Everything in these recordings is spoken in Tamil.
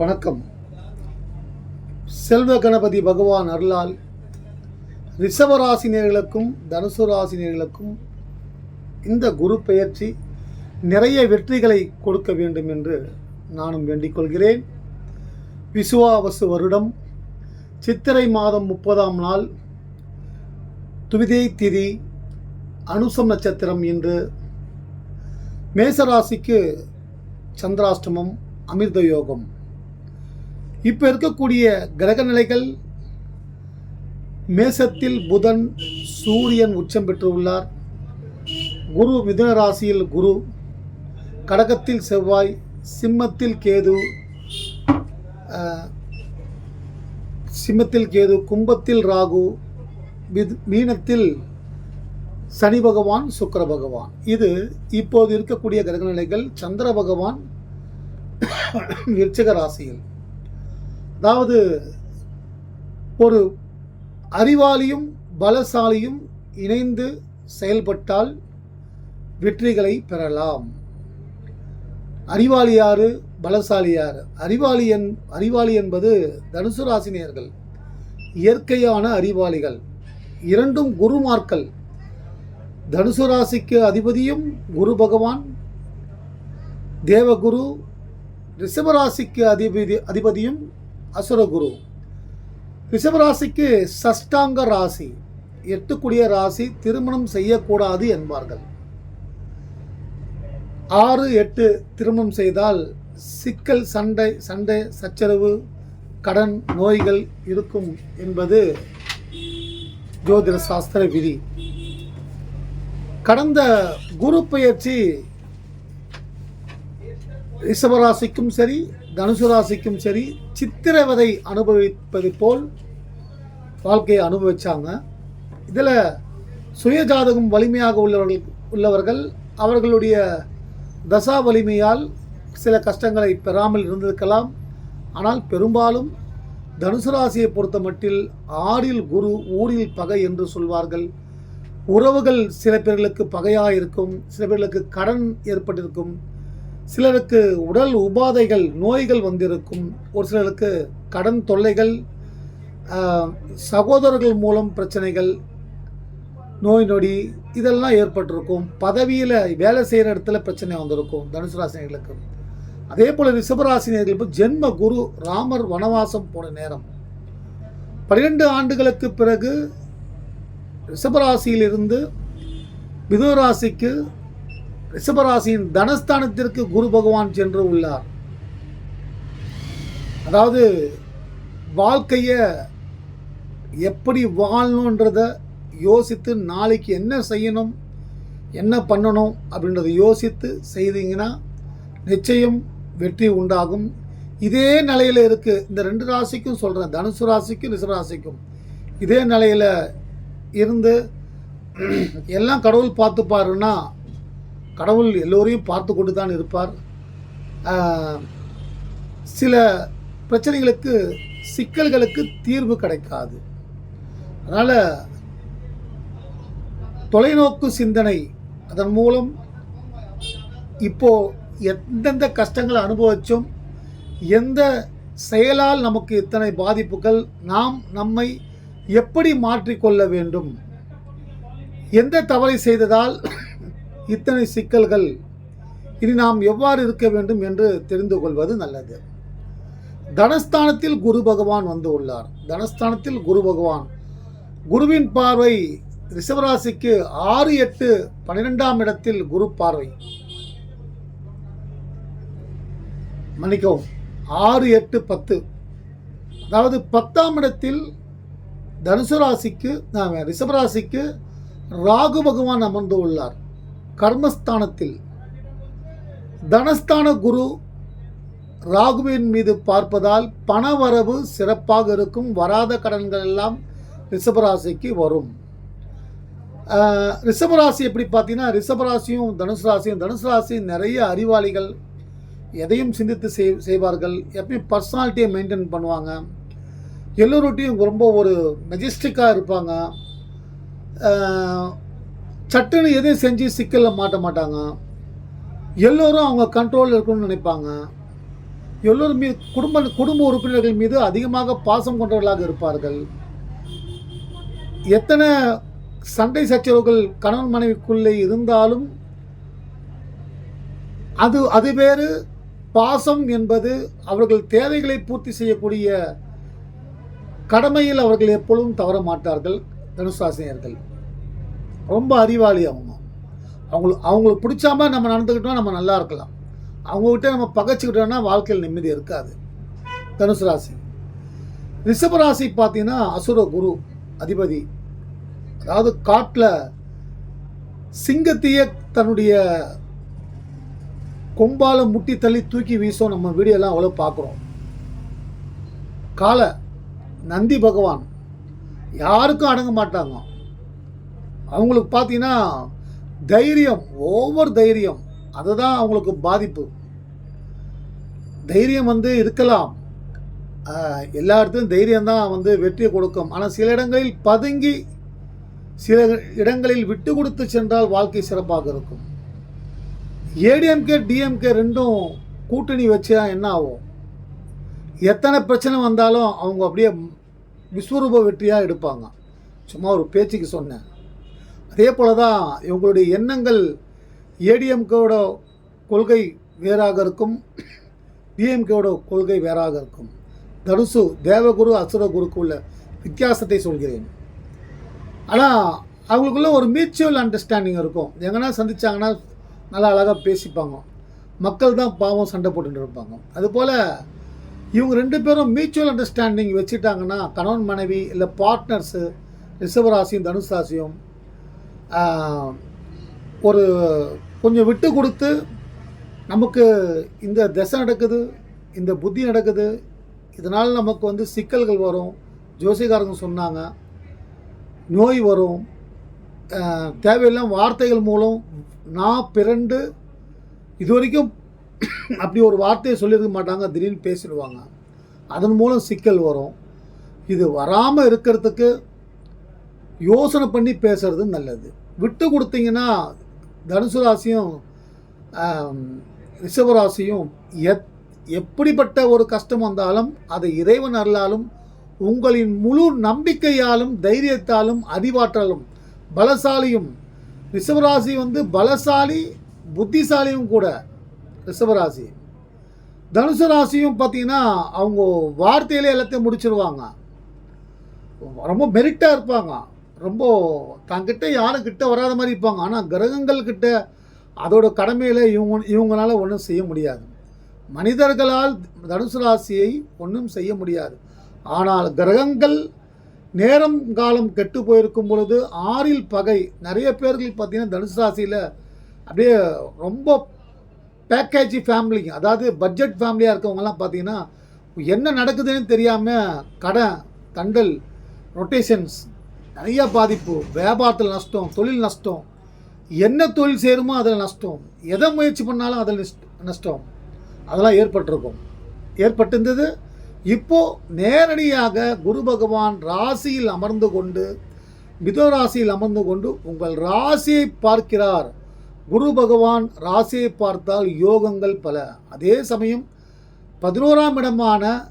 வணக்கம். செல்வ கணபதி பகவான் அருளால் ரிஷபராசினியர்களுக்கும் தனுசு ராசினியர்களுக்கும் இந்த குரு பெயர்ச்சி நிறைய வெற்றிகளை கொடுக்க வேண்டும் என்று நானும் வேண்டிக் கொள்கிறேன். விசுவாவசு வருடம் சித்திரை மாதம் முப்பதாம் நாள் துவிதை திதி அனுசம் நட்சத்திரம் இன்று மேசராசிக்கு சந்திராஷ்டமம் அமிர்த யோகம். இப்போ இருக்கக்கூடிய கிரக நிலைகள் மேசத்தில் புதன் சூரியன் உச்சம் பெற்றுள்ளார் குரு மிதுன ராசியில் குரு கடகத்தில் செவ்வாய் சிம்மத்தில் கேது சிம்மத்தில் கேது கும்பத்தில் ராகு மீனத்தில் சனி பகவான் சுக்கர பகவான். இது இப்போது இருக்கக்கூடிய கிரகநிலைகள் சந்திர பகவான் விருச்சக ராசியில். அதாவது ஒரு அறிவாளியும் பலசாலியும் இணைந்து செயல்பட்டால் வெற்றிகளை பெறலாம். அறிவாளி யாரு? பலசாலி அறிவாளி என் அறிவாளி என்பது தனுசு ராசினியர்கள் இயற்கையான அறிவாளிகள். இரண்டும் குருமார்கள். தனுசு ராசிக்கு அதிபதியும் குரு பகவான். தேவகுரு ரிஷபராசிக்கு அதிபதி அதிபதியும் அசுரகுரு. ரிஷபராசிக்கு சஷ்டாங்க ராசி. எட்டுக்குடிய ராசி திருமணம் செய்யக்கூடாது என்பார்கள். ஆறு எட்டு திருமணம் செய்தால் சிக்கல் சண்டை சண்டை சச்சரவு கடன் நோய்கள் இருக்கும் என்பது ஜோதிட சாஸ்திர விதி. கடந்த குரு பயிற்சி ரிஷபராசிக்கும் சரி தனுசு ராசிக்கும் சரி சித்திரவதை அனுபவிப்பது போல் வாழ்க்கையை அனுபவிச்சாங்க. இதில் சுயஜாதகம் வலிமையாக உள்ளவர்கள் உள்ளவர்கள் அவர்களுடைய தசா வலிமையால் சில கஷ்டங்களை பெறாமல் இருந்திருக்கலாம். ஆனால் பெரும்பாலும் தனுசு ராசியை பொறுத்த மட்டில் ஆறில் குரு ஊரில் பகை என்று சொல்வார்கள். உறவுகள் சில பேர்களுக்கு பகையாக இருக்கும் சில பேர்களுக்கு கடன் ஏற்பட்டிருக்கும். சிலருக்கு உடல் உபாதைகள் நோய்கள் வந்திருக்கும். ஒரு சிலருக்கு கடன் தொல்லைகள் சகோதரர்கள் மூலம் பிரச்சனைகள் நோய் நொடி இதெல்லாம் ஏற்பட்டிருக்கும். பதவியில் வேலை செய்கிற இடத்துல பிரச்சனை வந்திருக்கும் தனுசு ராசினியர்களுக்கு அதே போல் ரிஷபராசினியர்களுக்கு ஜென்ம குரு ராமர் வனவாசம் போன நேரம். பன்னிரெண்டு ஆண்டுகளுக்கு பிறகு ரிஷபராசியிலிருந்து மிதுராசிக்கு ரிஷபராசியின் தனஸ்தானத்திற்கு குரு பகவான் சென்று உள்ளார். அதாவது வாழ்க்கையை எப்படி வாழணுன்றத யோசித்து நாளைக்கு என்ன செய்யணும் என்ன பண்ணணும் அப்படின்றத யோசித்து செய்தீங்கன்னா நிச்சயம் வெற்றி உண்டாகும். இதே நிலையில் இருக்குது இந்த ரெண்டு ராசிக்கும் சொல்கிறேன் தனுசு ராசிக்கும் ரிஷராசிக்கும் இதே நிலையில் இருந்து எல்லாம் கடவுள் பார்த்துப்பாருன்னா கடவுள் எல்லோரையும் பார்த்து கொண்டு தான் இருப்பார் சில பிரச்சனைகளுக்கு சிக்கல்களுக்கு தீர்வு கிடைக்காது. அதனால் தொலைநோக்கு சிந்தனை அதன் மூலம் இப்போ எந்தெந்த கஷ்டங்களை அனுபவிச்சும் எந்த செயலால் நமக்கு இத்தனை பாதிப்புகள் நாம் நம்மை எப்படி மாற்றிக்கொள்ள வேண்டும் எந்த தவறை செய்ததால் இத்தனை சிக்கல்கள் இனி நாம் எவ்வாறு இருக்க வேண்டும் என்று தெரிந்து கொள்வது நல்லது. தனஸ்தானத்தில் குரு பகவான் வந்து உள்ளார். தனஸ்தானத்தில் குரு பகவான். குருவின் பார்வை ரிஷவராசிக்கு ஆறு எட்டு பன்னிரெண்டாம் இடத்தில் குரு பார்வை. மன்னிக்கவும் ஆறு எட்டு பத்து. அதாவது பத்தாம் இடத்தில் தனுசு ராசிக்கு ரிஷபராசிக்கு ராகு பகவான் அமர்ந்து உள்ளார். கர்மஸ்தானத்தில் தனஸ்தான குரு ராகுவின் மீது பார்ப்பதால் பணவரவு சிறப்பாக இருக்கும். வராத கடன்கள் எல்லாம் ரிஷபராசிக்கு வரும். ரிஷபராசி எப்படி பார்த்தீங்கன்னா ரிஷபராசியும் தனுசு ராசியும் தனுசு ராசி நிறைய அறிவாளிகள் எதையும் சிந்தித்து செய் செய்வார்கள். எப்பயும் பர்சனாலிட்டியை மெயின்டைன் பண்ணுவாங்க. எல்லோருட்டையும் ரொம்ப ஒரு மெஜஸ்டிக்காக இருப்பாங்க. சட்டுன்னு எதையும் செஞ்சு சிக்கலில் மாட்ட மாட்டாங்க. எல்லோரும் அவங்க கண்ட்ரோலில் இருக்கணும்னு நினைப்பாங்க. எல்லோரும் மீது குடும்ப குடும்ப உறுப்பினர்கள் மீது அதிகமாக பாசம் கொண்டவர்களாக இருப்பார்கள். எத்தனை சண்டை சச்சரவுகள் கணவன் மனைவிக்குள்ளே இருந்தாலும் அது அது வேறு. பாசம் என்பது அவர்கள் தேவைகளை பூர்த்தி செய்யக்கூடிய கடமையில் அவர்கள் எப்பொழுதும் தவற மாட்டார்கள் தனுசாசினியர்கள். ரொம்ப அறிவாளி அவங்க. அவங்களுக்கு அவங்களுக்கு பிடிச்ச மாதிரி நம்ம நடந்துக்கிட்டோம் நம்ம நல்லா இருக்கலாம். அவங்கக்கிட்ட நம்ம பகைச்சிக்கிட்டோம்னா வாழ்க்கையில் நிம்மதி இருக்காது. தனுசு ராசி. ரிஷப ராசி பார்த்தீங்கன்னா அசுர குரு அதிபதி. அதாவது காட்டில் சிங்கத்தையே தன்னுடைய கொம்பால முட்டி தள்ளி தூக்கி வீசும் நம்ம வீடியோலாம் அவ்வளோ பார்க்குறோம் காலை நந்தி பகவான். யாருக்கும் அடங்க மாட்டாங்க. அவங்களுக்கு பார்த்தீங்கன்னா தைரியம் ஓவர் தைரியம். அதுதான் அவங்களுக்கு பாதிப்பு. தைரியம் வந்து இருக்கலாம். எல்லா இடத்துலையும் தைரியம் தான் வந்து வெற்றியை கொடுக்கும். ஆனால் சில இடங்களில் பதுங்கி சில இடங்களில் விட்டு கொடுத்து சென்றால் வாழ்க்கை சிறப்பாக இருக்கும். ஏடிஎம்கே டிஎம்கே ரெண்டும் கூட்டணி வச்சா என்ன ஆகும்? எத்தனை பிரச்சனை வந்தாலும் அவங்க அப்படியே விஸ்வரூப வெற்றியாக எடுப்பாங்க. சும்மா ஒரு பேச்சுக்கு சொன்னேன். அதே போல தான் இவங்களுடைய எண்ணங்கள் ஏடிஎம்கேவோட கொள்கை வேறாக இருக்கும் டிஎம்கேவோட கொள்கை வேறாக இருக்கும். தனுசு தேவகுரு அசுரகுருக்கு உள்ள வித்தியாசத்தை சொல்கிறேன். ஆனால் அவங்களுக்குள்ள ஒரு மியூச்சுவல் அண்டர்ஸ்டாண்டிங் இருக்கும். எங்கன்னா சந்திச்சாங்கன்னா நல்லா அழகாக பேசிப்பாங்க. மக்கள் தான் பாவம் சண்டை போட்டுட்டு இருப்பாங்க. அதுபோல் இவங்க ரெண்டு பேரும் மியூச்சுவல் அண்டர்ஸ்டாண்டிங் வச்சுட்டாங்கன்னா கணவன் மனைவி இல்லை பார்ட்னர்ஸு ரிஷபராசியும் தனுசு ராசியும் ஒரு கொஞ்சம் விட்டு கொடுத்து நமக்கு இந்த திசை நடக்குது இந்த புத்தி நடக்குது இதனால் நமக்கு வந்து சிக்கல்கள் வரும். ஜோசிகாரங்க சொன்னாங்க நோய் வரும். தேவையில்லாம் தேவையில்லாம வார்த்தைகள் மூலம் நான் பிறண்டு இது வரைக்கும் அப்படி ஒரு வார்த்தையை சொல்லியிருக்க மாட்டாங்க திடீர்னு பேசிடுவாங்க. அதன் மூலம் சிக்கல் வரும். இது வராமல் இருக்கிறதுக்கு யோசனை பண்ணி பேசுறது நல்லது. விட்டு கொடுத்தீங்கன்னா தனுசு ராசியும் ரிஷபராசியும் எத் எப்படிப்பட்ட ஒரு கஷ்டம் வந்தாலும் அதை இறைவன் அருளாலும் உங்களின் முழு நம்பிக்கையாலும் தைரியத்தாலும் அறிவாற்றலும் பலசாலியும் ரிஷபராசி வந்து பலசாலி புத்திசாலியும் கூட ரிஷபராசி தனுசு ராசியும் பார்த்தீங்கன்னா அவங்க வார்த்தையிலே எல்லாத்தையும் முடிச்சிருவாங்க. ரொம்ப மெரிட்டாக இருப்பாங்க. ரொம்ப தங்கிட்ட யாரும் கிட்ட வராத மாதிரி இருப்பாங்க. ஆனால் கிரகங்கள் கிட்ட அதோட கடமையில் இவங்க இவங்களால ஒன்றும் செய்ய முடியாது. மனிதர்களால் தனுசு ராசியை ஒன்றும் செய்ய முடியாது. ஆனால் கிரகங்கள் நேரம் காலம் கெட்டு போயிருக்கும் பொழுது ஆறில் பகை. நிறைய பேர்கள் பார்த்திங்கன்னா தனுசு ராசியில் அப்படியே ரொம்ப பேக்கேஜ் ஃபேமிலிங்க அதாவது பட்ஜெட் ஃபேமிலியாக இருக்கவங்கலாம் பார்த்தீங்கன்னா என்ன நடக்குதுன்னு தெரியாமல் கடன் தண்டல் ரொட்டேஷன்ஸ் நிறைய பாதிப்பு. வியாபாரத்தில் நஷ்டம் தொழில் நஷ்டம். என்ன தொழில் சேருமோ அதில் நஷ்டம். எதை முயற்சி பண்ணாலும் அதில் நஷ்ட- நஷ்டம். அதெல்லாம் ஏற்பட்டிருக்கும். ஏற்பட்டிருந்தது. இப்போது நேரடியாக குரு பகவான் ராசியில் அமர்ந்து கொண்டு மிதராசியில் அமர்ந்து கொண்டு உங்கள் ராசியை பார்க்கிறார். குரு பகவான் ராசியை பார்த்தால் யோகங்கள் பல. அதே சமயம் பதினோராம் இடமான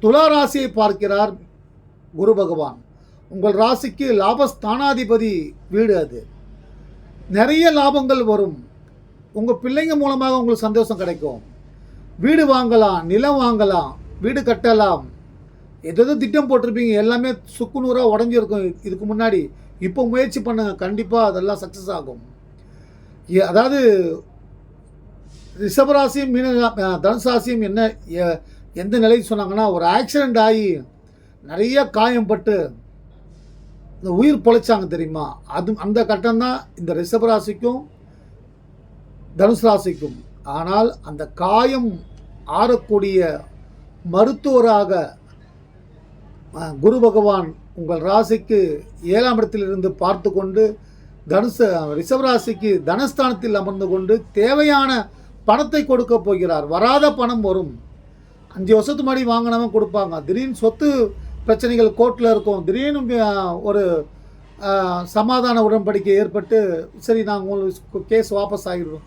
துலா ராசியை பார்க்கிறார் குரு பகவான். உங்கள் ராசிக்கு லாபஸ்தானாதிபதி வீடு அது. நிறைய லாபங்கள் வரும். உங்கள் பிள்ளைங்க மூலமாக உங்களுக்கு சந்தோஷம் கிடைக்கும். வீடு வாங்கலாம் நிலம் வாங்கலாம் வீடு கட்டலாம். எதோ திட்டம் போட்டிருப்பீங்க. எல்லாமே சுக்குநூறாக உடஞ்சிருக்கும். இதுக்கு முன்னாடி இப்போ முயற்சி பண்ணுங்கள் கண்டிப்பாக அதெல்லாம் சக்ஸஸ் ஆகும். அதாவது ரிஷபராசியும் மீன தனுசாசியும் என்ன எ- எந்த நிலைக்கு சொன்னாங்கன்னா ஒரு ஆக்சிடெண்ட் ஆகி நிறைய காயம்பட்டு இந்த உயிர் பொழைச்சாங்க தெரியுமா? அது அந்த கட்டம்தான் இந்த இந்த ரிஷபராசிக்கும் தனுசு ராசிக்கும். ஆனால் அந்த காயம் ஆறக்கூடிய மருத்துவராக குரு பகவான் உங்கள் ராசிக்கு ஏழாம் இடத்திலிருந்து பார்த்து கொண்டு தனுசு ரிஷபராசிக்கு தனஸ்தானத்தில் அமர்ந்து கொண்டு தேவையான பணத்தை கொடுக்க போகிறார். வராத பணம் வரும். அஞ்சு வருஷத்து முன்னாடி வாங்கினவன் கொடுப்பாங்க. திடீர்னு சொத்து பிரச்சனைகள் கோர்ட்டில் இருக்கும். திடீர்னு ஒரு சமாதான உடன்படிக்கை ஏற்பட்டு சரி நாங்கள் உங்களுக்கு கேஸ் வாபஸ் ஆகிடுவோம்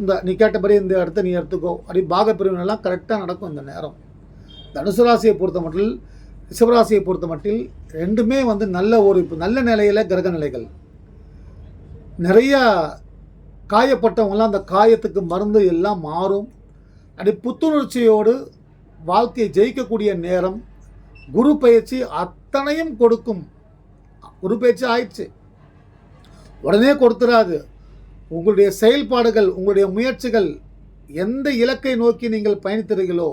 இந்த நீ கேட்டபடி இந்த இடத்த நீ எடுத்துக்கோ. அப்படி பாகப்பிரிவினெல்லாம் கரெக்டாக நடக்கும் இந்த நேரம். தனுசு ராசியை பொறுத்த மட்டில் ரிஷபராசியை பொறுத்த மட்டில் ரெண்டுமே வந்து நல்ல ஒரு இப்போ நல்ல நிலையில் கிரக நிலைகள். நிறைய காயப்பட்டவங்களாம் அந்த காயத்துக்கு மருந்து எல்லாம் மாறும். அப்படி புத்துணர்ச்சியோடு வாழ்க்கையை ஜெயிக்கக்கூடிய நேரம் குரு பயிற்சி அத்தனையும் கொடுக்கும். குரு பயிற்சி ஆயிடுச்சு. உடனே கொடுத்துடாது உங்களுடைய செயல்பாடுகள் உங்களுடைய முயற்சிகள் எந்த இலக்கை நோக்கி நீங்கள் பயணித்துறீங்களோ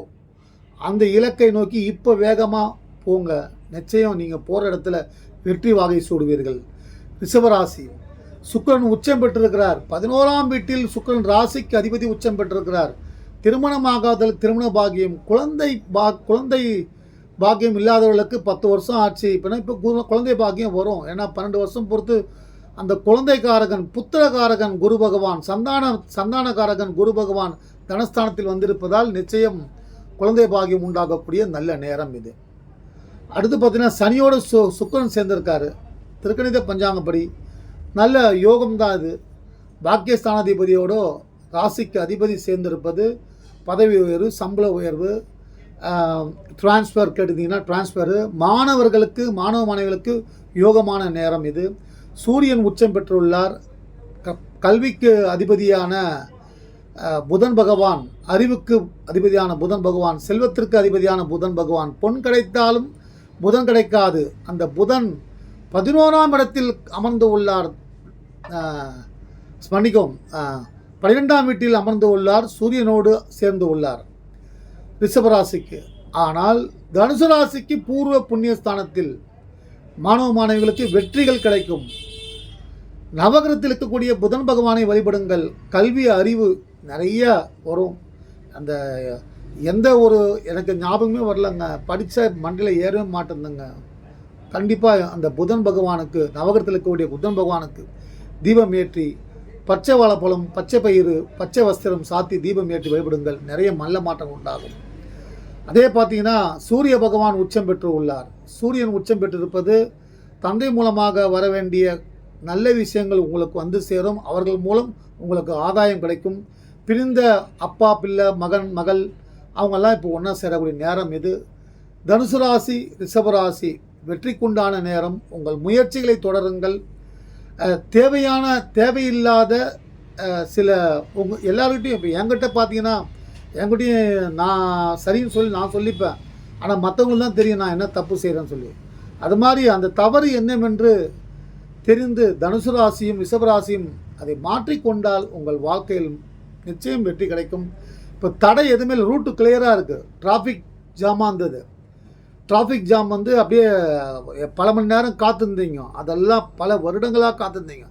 அந்த இலக்கை நோக்கி இப்போ வேகமாக போங்க. நிச்சயம் நீங்கள் போகிற இடத்துல வெற்றி வாகை சூடுவீர்கள். ரிஷபராசி. சுக்கிரன் உச்சம் பெற்றிருக்கிறார். பதினோராம் வீட்டில் சுக்கிரன் ராசிக்கு அதிபதி உச்சம் பெற்றிருக்கிறார். திருமணமாகாதல் திருமண பாகியம் குழந்தை பா குழந்தை பாக்கியம் இல்லாதவர்களுக்கு பத்து வருஷம் ஆச்சு. இப்போனா இப்போ குரு குழந்தை பாக்கியம் வரும். ஏன்னா பன்னெண்டு வருஷம் பொறுத்து அந்த குழந்தைக்காரகன் புத்திரகாரகன் குரு பகவான் சந்தான சந்தானகாரகன் குரு பகவான் தனஸ்தானத்தில் வந்திருப்பதால் நிச்சயம் குழந்தை பாகியம் உண்டாகக்கூடிய நல்ல நேரம் இது. அடுத்து பார்த்தீங்கன்னா சனியோட சு சுக்கரன் சேர்ந்திருக்காரு. திருக்கணித பஞ்சாங்கப்படி நல்ல யோகம்தான் இது. பாக்கியஸ்தானாதிபதியோட ராசிக்கு அதிபதி சேர்ந்திருப்பது பதவி உயர்வு சம்பள உயர்வு டிரான்ஸ்ஃபர் கேட்டிருந்தீங்கன்னா டிரான்ஸ்ஃபரு மாணவர்களுக்கு மாணவ மாணவிகளுக்கு யோகமான நேரம் இது. சூரியன் உச்சம் பெற்றுள்ளார். க கல்விக்கு அதிபதியான புதன் பகவான் அறிவுக்கு அதிபதியான புதன் பகவான் செல்வத்திற்கு அதிபதியான புதன் பகவான் பொன் கிடைத்தாலும் புதன் கிடைக்காது. அந்த புதன் பதினோராம் இடத்தில் அமர்ந்து உள்ளார். அஹ், பன்னிரெண்டாம் வீட்டில் அமர்ந்து உள்ளார். சூரியனோடு சேர்ந்து உள்ளார். ரிஷபராசிக்கு. ஆனால் தனுசு ராசிக்கு பூர்வ புண்ணிய ஸ்தானத்தில் மாணவ மாணவிகளுக்கு வெற்றிகள் கிடைக்கும். நவகிரத்தில் இருக்கக்கூடிய புதன் பகவானை வழிபடுங்கள். கல்வி அறிவு நிறைய வரும். அந்த எந்த ஒரு எனக்கு ஞாபகமே வரலங்க. படித்த மண்டையில் ஏறவே மாட்டேங்குதுங்க. கண்டிப்பாக அந்த புதன் பகவானுக்கு நவகிரத்தில் இருக்கக்கூடிய புதன் பகவானுக்கு தீபம் ஏற்றி பச்சை வாழைப்பழம் பச்சை பயிறு பச்சை வஸ்திரம் சாத்தி தீபம் ஏற்றி வழிபடுங்கள். நிறைய மல்ல மாற்றம் உண்டாகும். அதே பார்த்தீங்கன்னா சூரிய பகவான் உச்சம் பெற்று உள்ளார். சூரியன் உச்சம் பெற்றிருப்பது தந்தை மூலமாக வர வேண்டிய நல்ல விஷயங்கள் உங்களுக்கு வந்து சேரும். அவர்கள் மூலம் உங்களுக்கு ஆதாயம் கிடைக்கும். பிரிந்த அப்பா பிள்ளை மகன் மகள் அவங்கெல்லாம் இப்போ ஒன்றா சேரக்கூடிய நேரம் இது. தனுசு ராசி ரிஷபராசி வெற்றிக்குண்டான நேரம். உங்கள் முயற்சிகளை தொடருங்கள். தேவையான தேவையில்லாத சில உங்கள் எல்லாருக்கிட்டையும் இப்போ என்கிட்ட பார்த்தீங்கன்னா என்கிட்டையும் நான் சரின்னு சொல்லி நான் சொல்லிப்பேன். ஆனால் மற்றவங்களுக்கு தான் தெரியும் நான் என்ன தப்பு செய்கிறேன்னு சொல்லி. அது மாதிரி அந்த தவறு என்னவென்று தெரிந்து தனுசு ராசியும் ரிஷபராசியும் அதை மாற்றிக்கொண்டால் உங்கள் வாழ்க்கையில் நிச்சயம் வெற்றி கிடைக்கும். இப்போ தடை எதுவுமே ரூட்டு கிளியராக இருக்குது டிராஃபிக் ஜாமாக இருந்தது. டிராஃபிக் ஜாம் வந்து அப்படியே பல மணி நேரம் காத்திருந்தீங்க. அதெல்லாம் பல வருடங்களாக காத்திருந்தீங்க.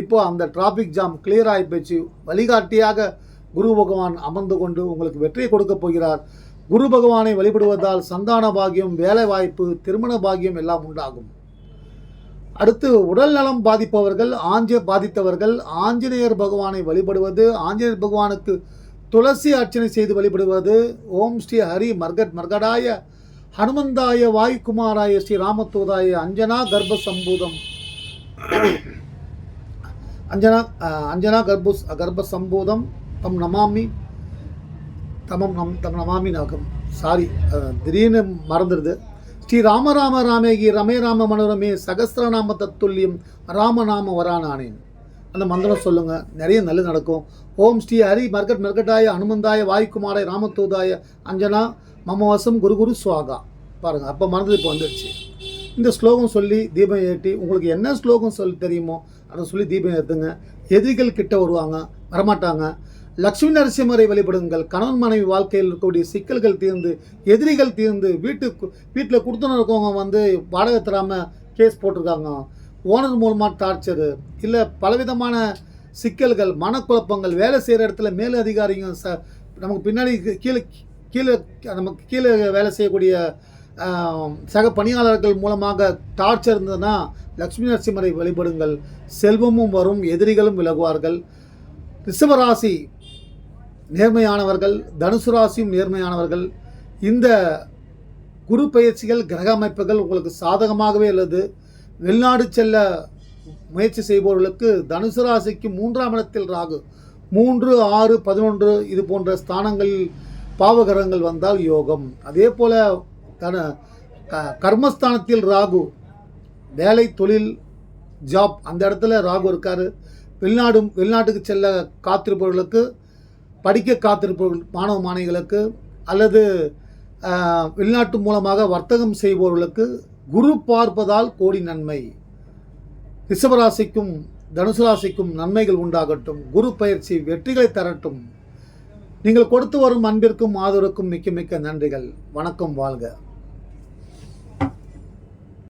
இப்போது அந்த டிராஃபிக் ஜாம் கிளியர் ஆகி போச்சு. வழிகாட்டியாக குரு பகவான் அமர்ந்து கொண்டு உங்களுக்கு வெற்றியை கொடுக்க போகிறார். குரு பகவானை வழிபடுவதால் சந்தான பாக்கியம் வேலை வாய்ப்பு திருமண பாக்கியம் எல்லாம் உண்டாகும். அடுத்து உடல் நலம் பாதிப்பவர்கள் ஆஞ்ச பாதித்தவர்கள் ஆஞ்சநேயர் பகவானை வழிபடுவது ஆஞ்சநேயர் பகவானுக்கு துளசி அர்ச்சனை செய்து வழிபடுவது ஓம் ஸ்ரீ ஹரி மர்கட் மர்கடாய ஹனுமந்தாய வாய்குமாராய ஸ்ரீ ராமத்தூதாய அஞ்சனா கர்ப்ப சம்பூதம். அஞ்சனா அஞ்சனா கர்ப்ப கர்ப்ப சம்பூதம். தம் நமாமி தமம் நம் தம் நமாமி நகம் சாரி திடீர்னு மறந்துடுது. ஸ்ரீ ராமராம ராமேகி ரமே ராம மனோரமே சகசிரநாம தத்துல்யம் ராமநாம வரானானேன் அந்த மந்திரம் சொல்லுங்கள் நிறைய நல்லது நடக்கும். ஓம் ஸ்ரீ ஹரி மர்கட் மர்கட்டாய அனுமந்தாய வாயுக்குமாராய ராமத்தூதாய அஞ்சனா மமவசம் குரு குரு சுவாகா. பாருங்கள் அப்போ மறந்தது இப்போ வந்துடுச்சு. இந்த ஸ்லோகம் சொல்லி தீபம் ஏற்றி உங்களுக்கு என்ன ஸ்லோகம் சொல்லி தெரியுமோ அதை சொல்லி தீபம் ஏற்றுங்க எதிரிகள் கிட்ட வருவாங்க வரமாட்டாங்க. லக்ஷ்மி நரசிம்மரை வழிபடுங்கள். கணவன் மனைவி வாழ்க்கையில் இருக்கக்கூடிய சிக்கல்கள் தீர்ந்து எதிரிகள் தீர்ந்து வீட்டுக்கு வீட்டில் கொடுத்துன்னு இருக்கவங்க வந்து வாடகை தராமல் கேஸ் போட்டிருக்காங்க. ஓனர் மூலமாக டார்ச்சரு இல்லை பலவிதமான சிக்கல்கள் மனக்குழப்பங்கள் வேலை செய்கிற இடத்துல மேல் அதிகாரிங்க ச நமக்கு பின்னாடி கீ- கீழே கீழே நமக்கு கீழே வேலை செய்யக்கூடிய சக பணியாளர்கள் மூலமாக டார்ச்சர் இருந்ததுன்னா லக்ஷ்மி நரசிம்மரை வழிபடுங்கள். செல்வமும் வரும் எதிரிகளும் விலகுவார்கள். ரிஷபராசி நேர்மையானவர்கள் தனுசு ராசியும் நேர்மையானவர்கள் இந்த குரு பயிற்சிகள் கிரக அமைப்புகள் உங்களுக்கு சாதகமாகவே உள்ளது. வெளிநாடு செல்ல முயற்சி செய்பவர்களுக்கு தனுசு ராசிக்கு மூன்றாம் இடத்தில் ராகு. மூன்று ஆறு பதினொன்று இது போன்ற ஸ்தானங்களில் பாவகரங்கள் வந்தால் யோகம். அதே போல் தன க கர்மஸ்தானத்தில் ராகு. வேலை தொழில் ஜாப் அந்த இடத்துல ராகு இருக்கார். வெளிநாடும் வெளிநாட்டுக்கு செல்ல காத்திருப்பவர்களுக்கு படிக்க காத்திருப்பவர்கள் மாணவ மாணவிகளுக்கு அல்லது வெளிநாட்டு மூலமாக வர்த்தகம் செய்பவர்களுக்கு குரு பார்ப்பதால் கோடி நன்மை. ரிஷபராசிக்கும் தனுசு ராசிக்கும் நன்மைகள் உண்டாகட்டும். குரு பயிற்சி வெற்றிகளை தரட்டும். நீங்கள் கொடுத்து வரும் அன்பிற்கும் ஆதரவுக்கும் மிக்க மிக்க நன்றிகள். வணக்கம் வாழ்க.